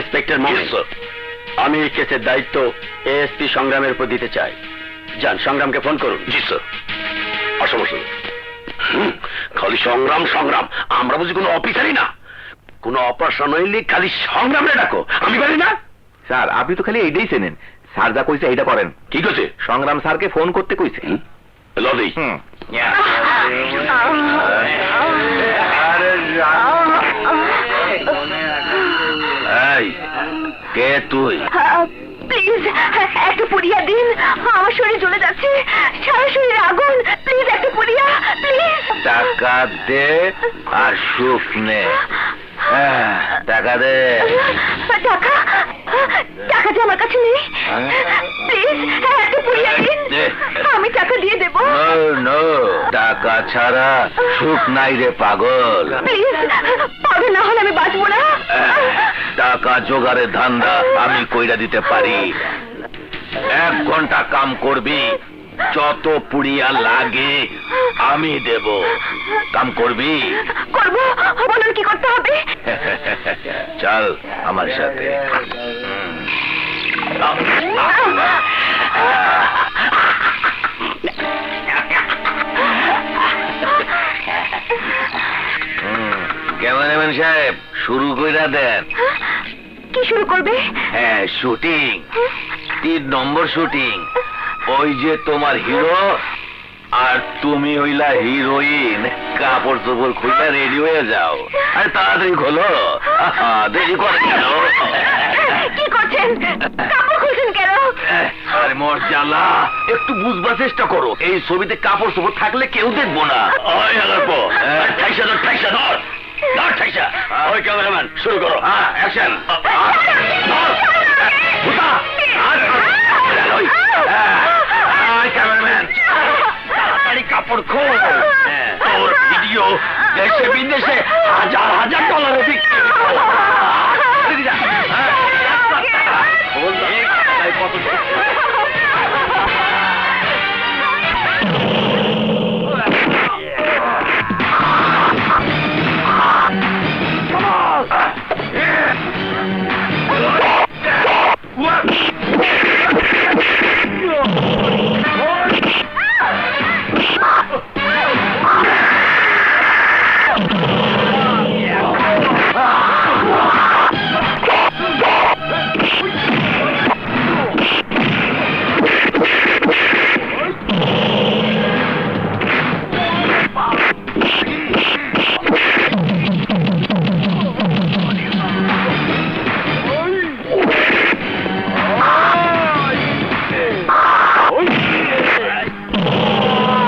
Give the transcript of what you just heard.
Inspector আমি এই কেসের দায়িত্ব এএসপি সংগ্রামের উপর দিতে চাই। যান সংগ্রামকে ফোন করুন। জি স্যার আসামসে খালি সংগ্রাম সংগ্রাম। আমরা বুঝি কোনো অফিসারই না। কোনো অপারেশন হইলে খালি সংগ্রামে ডাকো। আমি পারি না? স্যার আপনি তো খালি এইটাই চেনেন। স্যার যা কইছে এইটা করেন। ঠিক আছে। সংগ্রাম স্যারকে ফোন করতে কইছে। লদেই হুম। এই কে তুই? প্লিজ একটা পুরিয়া দিন। আমার শরীর জ্বলে যাচ্ছে। সারা শরীর আগুন। প্লিজ একটা পুরিয়া প্লিজ। টাকা দে আর সুখ নে। হ্যাঁ, টাকা দে। টাকা? টাকা যে আমার কাছে নেই? প্লিজ একটা পুরিয়া দিন। আমি টাকা দিয়ে দেব। নো টাকা ছাড়া সুখ নাই রে পাগল। প্লিজ পাবে না হলে আমি বাঁচবো না। টাকা জোগাড়ের ধান্দা আমি কইরা দিতে পারি। এক ঘণ্টা কাম করবি যত পুড়িয়া লাগে আমি দেব। কাম করবি? করব বলুন কি করতে হবে? চল আমার সাথে। সাহেব শুরু কইরা দেন। কি শুরু করবে? হ্যাঁ শুটিং। তিন নম্বর শুটিং। ওই যে তোমার হিরো আর তুমি হইলা হিরোইন। কাপড় চোপড় খুলে রেডি হয়ে যাও। আরে তাড়াতাড়ি খোলো। দেরি করে কি করছেন? কাপড় খুলছেন কেন? আরে মর্যালা একটু বুঝবার চেষ্টা করো। এই ছবিতে কাপড় চোপড় থাকলে কেউ দেখব না। হ্যাঁ। ঠাইসা ধর ঠাইসা ধর। ওই ক্যামেরাম্যান শুরু করো হ্যাঁ অ্যাকশন ক্যামেরাম্যান তাড়াতাড়ি কাপড় খোল তোর ভিডিও দেশে বিদেশে হাজার হাজার ডলারে বিক্রি।